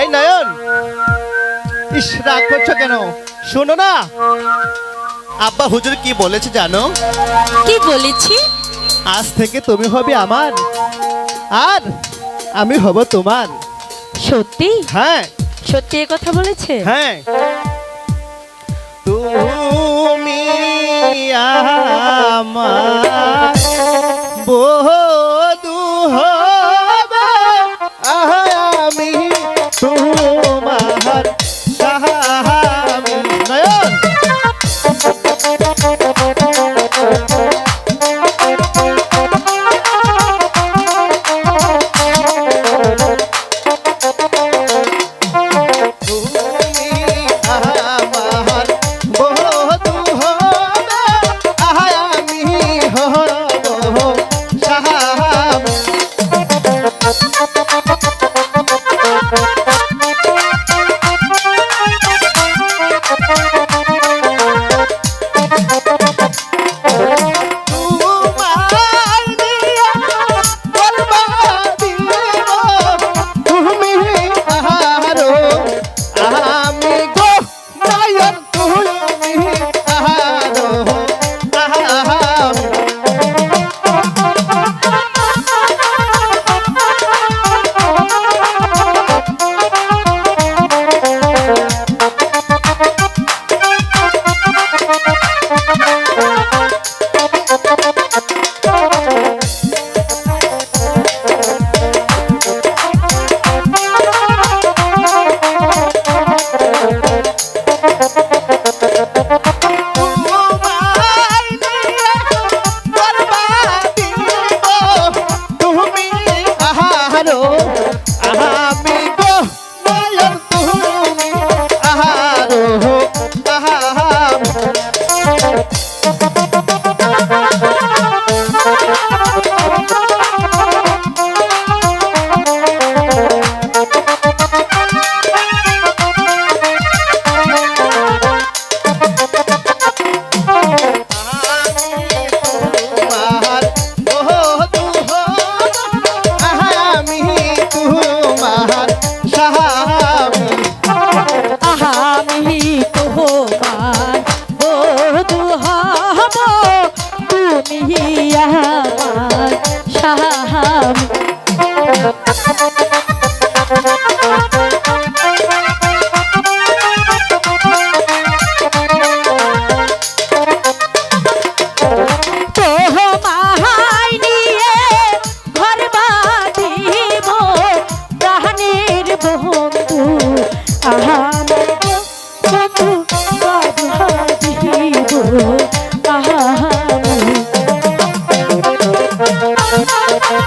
এই নয়ন ইস রাগ করছ কেন? শোনো না। আব্বা হুজুর কি বলেছে জানো? কি বলেছি? আজ থেকে তুমি হবে আমার আর আমি হব তোমার। সত্যি? হ্যাঁ। সত্যি এ কথা বলেছে? হ্যাঁ। তুমি আমার তোমার নয়ন তুমি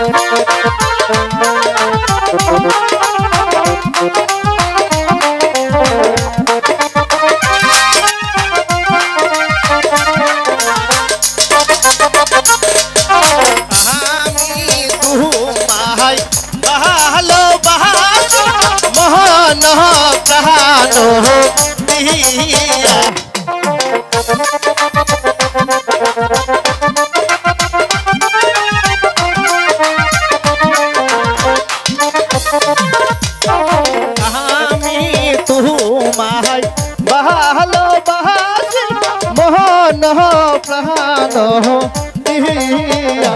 আমি প্রাণ দিয়া